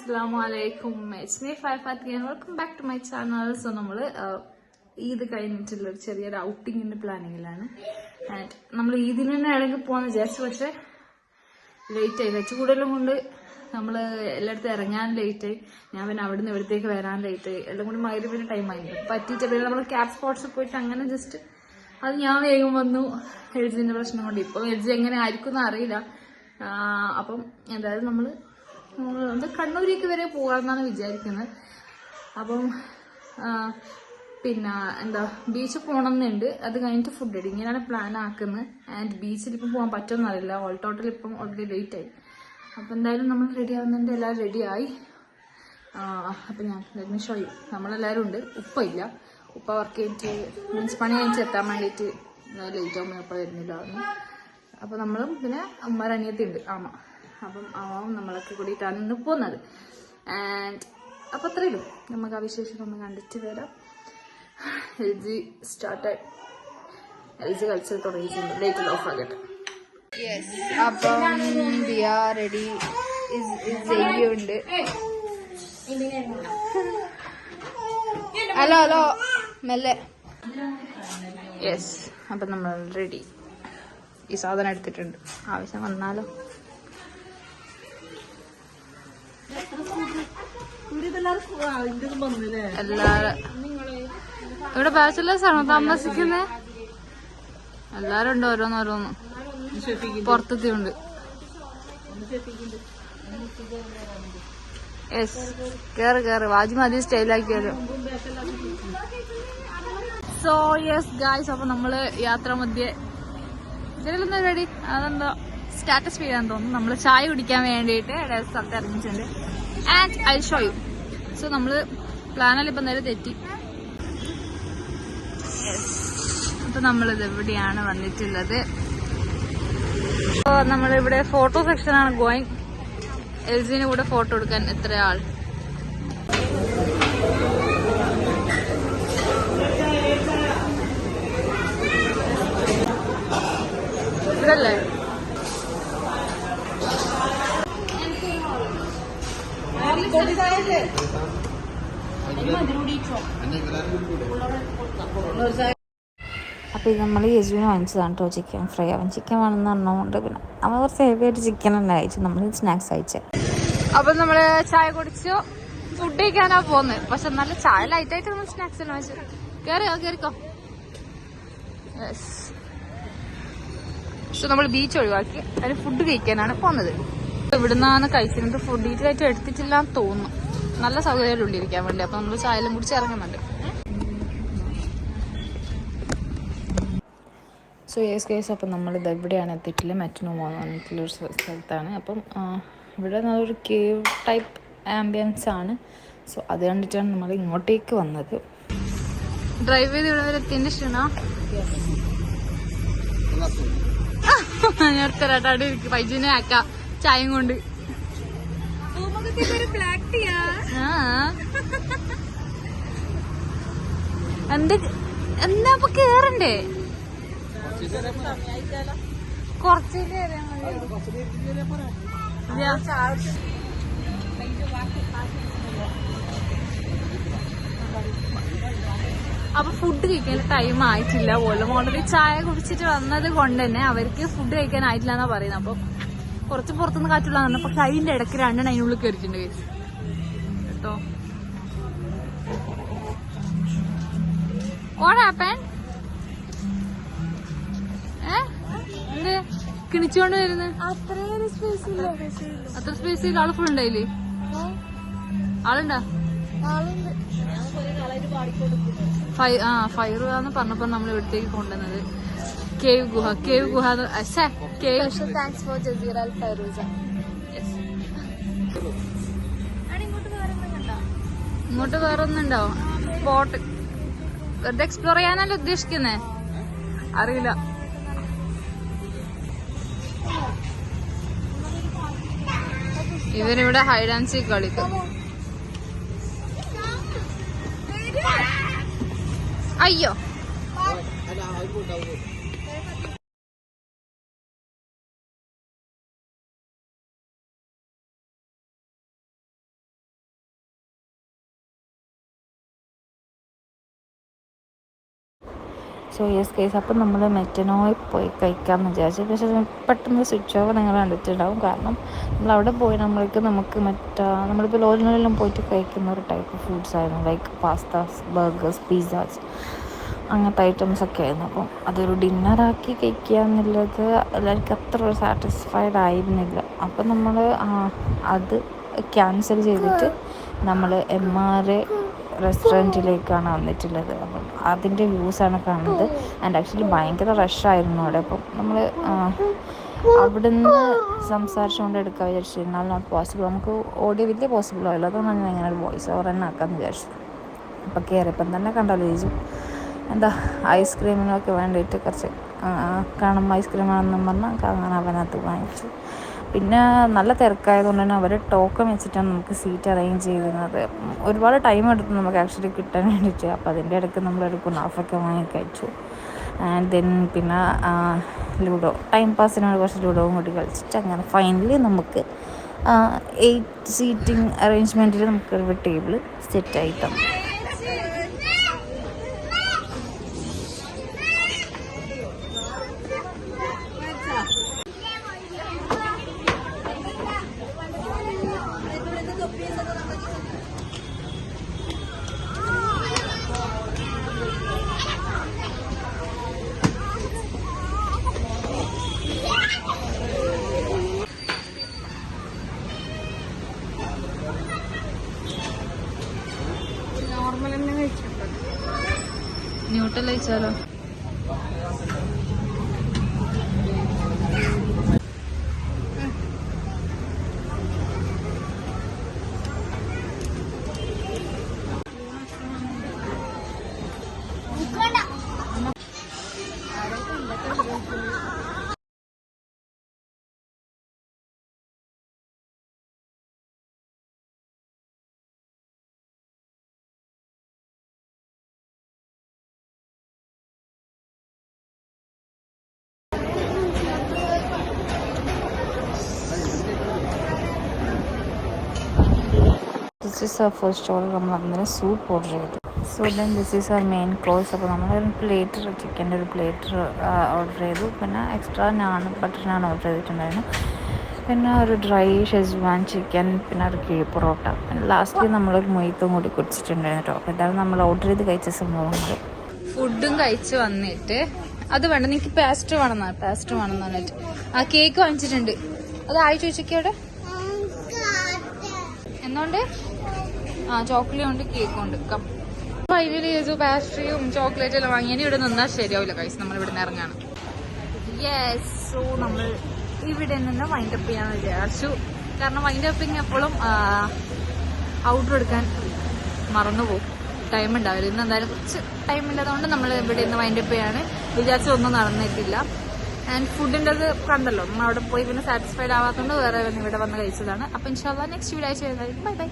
അസ്സാം വലൈക്കും it's me five ഫാത്തിയൻ welcome back to my channel so നമ്മൾ ഈദ് കഴിഞ്ഞിട്ടുള്ള ഒരു ചെറിയൊരു ഔട്ടിങ്ങിന്റെ പ്ലാനിങ്ങിലാണ് ആൻഡ് നമ്മൾ ഈദിന് തന്നെ ഇടയ്ക്ക് പോകാന്ന് വിചാരിച്ചു. പക്ഷെ ആയി വെച്ച് കൂടുതലും കൊണ്ട് നമ്മൾ എല്ലായിടത്തും ഇറങ്ങാൻ ലേറ്റ് ആയി ഞാൻ പിന്നെ അവിടെ നിന്ന് ഇവിടത്തേക്ക് വരാൻ ലേറ്റ് ആയി എല്ലാം കൂടി മൈര് പിന്നെ ടൈം ആയി പറ്റിയിട്ട് പിന്നെ നമ്മൾ ക്യാബ് സ്പോട്ട്സിൽ പോയിട്ട് അങ്ങനെ ജസ്റ്റ് അത് ഞാൻ വേഗം വന്നു. എഴുതിന്റെ പ്രശ്നം കൊണ്ട്. ഇപ്പം എഴുതി എങ്ങനെ ആയിരിക്കും എന്ന് അറിയില്ല അപ്പം എന്തായാലും നമ്മൾ എന്താ കണ്ണൂരേക്ക് വരെ പോകാമെന്നാണ് വിചാരിക്കുന്നത്. അപ്പം പിന്നെ എന്താ ബീച്ചിൽ പോകണം എന്നുണ്ട് അത് കഴിഞ്ഞിട്ട് ഫുഡ് അടി ഇങ്ങനെയാണ് പ്ലാൻ ആക്കുന്നത്. ആൻഡ് ബീച്ചിൽ ഇപ്പം പോകാൻ പറ്റുമെന്നറിയില്ല ഓൾ ടോട്ടൽ ഇപ്പം ഓൾറെഡി ലേറ്റ് ആയി. അപ്പം എന്തായാലും നമ്മൾ റെഡി ആവുന്നുണ്ട് എല്ലാവരും റെഡിയായി അപ്പം ഞാൻ ലെറ്റ് ഷോ ചെയ്യും നമ്മളെല്ലാവരും ഉണ്ട്. ഉപ്പ ഇല്ല. ഉപ്പ വർക്ക് ചെയ്തിട്ട് മീൻസ് പണി കഴിഞ്ഞിട്ട് എത്താൻ വേണ്ടിയിട്ട് ലേറ്റ് ആകുമ്പോൾ ഉപ്പ വരുന്നില്ല അപ്പം നമ്മളും പിന്നെ അമ്മ അനിയത്തി ഉണ്ട് ആമ. അപ്പം അമ്മാവും നമ്മളൊക്കെ കൂടിയിട്ടാണ് ഇന്ന് പോകുന്നത്. ആൻഡ് അപ്പം അത്രയേ ഉള്ളൂ നമുക്ക് ആ വിശേഷം ഒന്ന് കണ്ടിട്ട് വരാം. എൽ ജി സ്റ്റാർട്ടായി. എൽ ജി കളിച്ച് തുടങ്ങിയിട്ടുണ്ട്. ലൈറ്റ് ഓഫ് ആകട്ടെ. അപ്പം ദിയ റെഡി ഉണ്ട്. Hello hello. മെല്ലെ. യെസ് അപ്പം നമ്മൾ റെഡി ഈ സാധനം എടുത്തിട്ടുണ്ട്. ആവശ്യം വന്നാലോ? എല്ലാരും ഇവിടെ ബാച്ചിലേഴ്സ് ആണോ താമസിക്കുന്നത് എല്ലാരും ഉണ്ട് ഓരോന്നോരോന്ന് പുറത്തത്തെ ഉണ്ട് യെസ് കേറ് കേറ്. വാജി മതി സ്റ്റൈലാക്കിയാലോ. സോ യെസ് ഗായ്സ് അപ്പൊ നമ്മൾ യാത്ര മധ്യേ ഇതിലൊന്നും റെഡി അതെന്തോ സ്റ്റാറ്റസ് ചെയ്യാൻ തോന്നുന്നു. നമ്മൾ ചായ കുടിക്കാൻ വേണ്ടിയിട്ട് സ്ഥലത്ത് ഇറങ്ങിയിട്ടുണ്ട് and I show you so നമ്മൾ പ്ലാനെല്ലാം ഇപ്പം നേരെ തെറ്റി. അപ്പൊ നമ്മളിത് എവിടെയാണ് വന്നിട്ടുള്ളത്. അപ്പോൾ നമ്മളിവിടെ ഫോട്ടോ സെക്ഷനാണ് ഗോയിങ് എൽസിന് കൂടെ ഫോട്ടോ എടുക്കാൻ എത്ര ആൾ അപ്പോൾ ഇത് നമ്മൾ യജുവിന് വാങ്ങിച്ചതാണ് കേട്ടോ ചിക്കൻ ഫ്രൈ അവൻ ചിക്കൻ വേണമെന്ന് പറഞ്ഞുകൊണ്ട് പിന്നെ അവൻ കുറച്ച് ഹെവി ആയിട്ട് ചിക്കൻ തന്നെ അയച്ചു നമ്മൾ സ്നാക്സ് കഴിച്ചത് അപ്പൊ നമ്മൾ ചായ കുടിച്ചു. ഫുഡ് കഴിക്കാനാ പോകുന്നത് പക്ഷെ നല്ല ചായ ലൈറ്റ് ആയിട്ട് നമ്മൾ സ്നാക്സ് എല്ലാം വെച്ചു കേറിയോ കേറിക്കോ. സോ നമ്മൾ ബീച്ച് ഒഴിവാക്കി. അതിന് ഫുഡ് കഴിക്കാനാണ് പോന്നത്. ഇവിടുന്നാണ് കഴിച്ചിരുന്നത് ഫുഡ് ഡീറ്റെയിലായിട്ട് എടുത്തിട്ടില്ല എന്ന് തോന്നുന്നു. നല്ല സൗകര്യം ഉള്ളിരിക്കാൻ വേണ്ടി. അപ്പൊ നമ്മൾ ചായ എല്ലാം കുടിച്ച് ഇറങ്ങുന്നുണ്ട്. സോ യേസ് കേസ് അപ്പം നമ്മൾ ഇത് എവിടെയാണ് എത്തിയിട്ടില്ല മറ്റൊന്നും എന്ന് പറഞ്ഞിട്ടുള്ള ഒരു സ്ഥ- സ്ഥലത്താണ്. അപ്പം ഇവിടെ നല്ലൊരു കേവ് ടൈപ്പ് ആംബിയൻസ് ആണ്. സോ അത് കണ്ടിട്ടാണ് നമ്മൾ ഇങ്ങോട്ടേക്ക് വന്നത്. ഡ്രൈവ് ചെയ്ത് ഇവിടെ വരെ എത്തിയതിന്റെ ക്ഷീണ? ഞാൻ തരാട്ടാടി ആക്കാം. ചായയും കൊണ്ട്. ആ. എന്ത് എന്താ അപ്പൊ കേറണ്ടേ? അപ്പൊ ഫുഡ് കഴിക്കാൻ ടൈം ആയിട്ടില്ല പോലും. ഓൾറെഡി ചായ കുടിച്ചിട്ട് വന്നത് കൊണ്ട് തന്നെ അവർക്ക് ഫുഡ് കഴിക്കാൻ ആയിട്ടില്ല എന്നാ പറയുന്നത് അപ്പൊ കുറച്ച് പുറത്തുനിന്ന് കാറ്റുള്ള പക്ഷെ അതിന്റെ ഇടയ്ക്ക് രണ്ടെണ്ണം അതിനുള്ളിൽ കയറിയിട്ടുണ്ട്. കേട്ടോ? What ഏ എന്ത് കിണിച്ചോണ്ട് വരുന്നത് അത്ര സ്പേസ് ഇല്ല. ആൾ ഫുൾ ഉണ്ടായില്ലേ? ആളുണ്ടാ? ആ ഫയർ എന്ന് പറഞ്ഞപ്പോ നമ്മൾ ഇവിടത്തേക്ക് കൊണ്ടുവന്നത്. കേവ് ഗുഹ. കേവ് ഗുഹ cave thanks for Jaseera Fairoosa ഇങ്ങോട്ട് വേറെ ഒന്നുണ്ടോ സ്പോട്ട് വെറുതെ എക്സ്പ്ലോർ ചെയ്യാനല്ലേ ഉദ്ദേശിക്കുന്നേ? അറിയില്ല. ഇവരിവിടെ ഹൈഡ് ആൻഡ് സീക്ക് കളിക്കും. അയ്യോ. സോ യെസ് കേസ് അപ്പം നമ്മൾ മെറ്റനോയിൽ പോയി കഴിക്കാമെന്ന് വിചാരിച്ചു. പക്ഷേ പെട്ടെന്ന് സ്വിച്ച് ഓഫ് നിങ്ങൾ കണ്ടിട്ടുണ്ടാവും. കാരണം നമ്മൾ അവിടെ പോയി നമ്മൾക്ക് നമുക്ക് മറ്റേ നമ്മളിപ്പോൾ ലോറിനെല്ലാം പോയിട്ട് കഴിക്കുന്ന ഒരു ടൈപ്പ് ഫുഡ്സ് ആയിരുന്നു. ലൈക്ക് പാസ്താസ് ബർഗേഴ്സ് പിസ്സാസ് അങ്ങനത്തെ ഐറ്റംസ് ഒക്കെ ആയിരുന്നു. അപ്പം അതൊരു ഡിന്നറാക്കി കഴിക്കുക എന്നുള്ളത് എല്ലാവർക്കും അത്ര ഒരു സാറ്റിസ്ഫൈഡ് ആയിരുന്നില്ല. അപ്പം നമ്മൾ അത് ക്യാൻസൽ ചെയ്തിട്ട് നമ്മൾ എം ആർ എ റെസ്റ്റോറന്റിലേക്കാണ് വന്നിട്ടുള്ളത്. അപ്പം അതിന്റെ വ്യൂസാണ് കാണുന്നത്. ആൻഡ് ആക്ച്വലി ഭയങ്കര റഷായിരുന്നു അവിടെ. അപ്പം നമ്മൾ അവിടുന്ന് സംസാരിച്ചുകൊണ്ട് എടുക്കാൻ വിചാരിച്ചു. എന്നാൽ നോട്ട് പോസിബിൾ നമുക്ക് ഓഡിയോ വലിയ പോസിബിൾ ആയില്ല അതുകൊണ്ടാണ് ഞാൻ ഇങ്ങനെ ഒരു വോയിസ് ഓവർ തന്നെ ആക്കാമെന്ന് വിചാരിച്ചു അപ്പം കയറിയപ്പം തന്നെ കണ്ടല്ലോ ചേച്ചി എന്താ ഐസ്ക്രീമിനൊക്കെ വേണ്ടിയിട്ട് കുറച്ച് കാണുമ്പോൾ ഐസ്ക്രീം ആണെന്നും പറഞ്ഞാൽ അങ്ങനെ അവനകത്ത് വാങ്ങിച്ചു. പിന്നെ നല്ല തിരക്കായതുകൊണ്ട് തന്നെ അവർ ടോക്കൺ വെച്ചിട്ടാണ് നമുക്ക് സീറ്റ് അറേഞ്ച് ചെയ്തിരുന്നത്. ഒരുപാട് ടൈം എടുത്ത് നമുക്ക് ആക്ച്വലി കിട്ടാൻ വേണ്ടിയിട്ട്. അപ്പോൾ അതിന്റെ ഇടയ്ക്ക് നമ്മൾ ഒരു കുനാഫൊക്കെ വാങ്ങി കഴിച്ചു ആൻഡ് ദെൻ പിന്നെ ലൂഡോ ടൈം പാസിനോട് കുറച്ച് ലൂഡോവും കൂടി കളിച്ചിട്ട് അങ്ങനെ ഫൈനലി നമുക്ക് എയ്റ്റ് സീറ്റിംഗ് അറേഞ്ച്മെന്റിൽ നമുക്കൊരു ടേബിൾ സെറ്റായി തന്നു. ന്യൂട്ടൽ കഴിച്ചാലോ this is our first order നമ്മൾ അന്നേരം സൂപ്പ് ഓർഡർ ചെയ്തു. So then this is our main course അപ്പോൾ നമ്മൾ ഒരു പ്ലേറ്റർ ചിക്കന്റെ ഒരു പ്ലേറ്റർ ഓർഡർ ചെയ്തു. പിന്നെ extra naan butter naan order ചെയ്തിട്ടുണ്ടായിരുന്നു. പിന്നെ ഒരു ഡ്രൈ ഷെസ്വാൻ ചിക്കൻ പിന്നെ ഒരു കിഴി പൊറോട്ട. പിന്നെ ലാസ്റ്റ് നമ്മളൊരു മൊയ്ത്തും കൂടി കുടിച്ചിട്ടുണ്ടായിരുന്നു കേട്ടോ. അപ്പോൾ ഇതാണ് നമ്മൾ ഓർഡർ ചെയ്ത് കഴിച്ച സംഭവങ്ങൾ ഫുഡും കഴിച്ച് വന്നിട്ട് അത് വേണ്ട നിനക്ക് പാസ്റ്റ് വേണമെന്നാ പാസ്റ്റ് വേണമെന്ന് പറഞ്ഞിട്ട്. ആ കേക്ക് വാങ്ങിച്ചിട്ടുണ്ട്. അത് ആയി ചോദിച്ചൊക്കെ അവിടെ? എന്നോണ്ട് ആ ചോക്ലേറ്റ് ഉണ്ട് കേക്ക് ഉണ്ട്. ചെയ്തു പാസ്ട്രിയും ചോക്ലേറ്റ് എല്ലാം വാങ്ങി. ഇനി ഇവിടെ നിന്നാൽ ശരിയാവില്ല കൈസ് നമ്മൾ ഇവിടെ നിന്ന് ഇറങ്ങാണ്. യെസ് സോ നമ്മൾ ഇവിടെ നിന്ന് വൈൻഡ് അപ്പ് ചെയ്യാന്ന് വിചാരിച്ചു. കാരണം വൈൻഡ് അപ്പിങ് എപ്പോഴും ഔട്ടർ എടുക്കാൻ മറന്നുപോകും ടൈം ഉണ്ടാവില്ല. ഇന്ന് എന്തായാലും കുറച്ച് ടൈം ഇല്ലാത്തതുകൊണ്ട് നമ്മൾ ഇവിടെ നിന്ന് വൈൻഡ് അപ്പ് ചെയ്യാണ്. വിചാരിച്ചൊന്നും നടന്നിട്ടില്ല. ആൻഡ് ഫുഡിന്റെ അത് കണ്ടല്ലോ. നമ്മൾ അവിടെ പോയി പിന്നെ സാറ്റിസ്ഫൈഡ് ആവാത്തതുകൊണ്ട് വേറെ ഇവിടെ വന്ന് കഴിച്ചതാണ്. അപ്പം ഇൻഷാല്ല നെക്സ്റ്റ് വീഡിയോ ചെയ്യുന്നതായിരിക്കും ബൈ ബൈ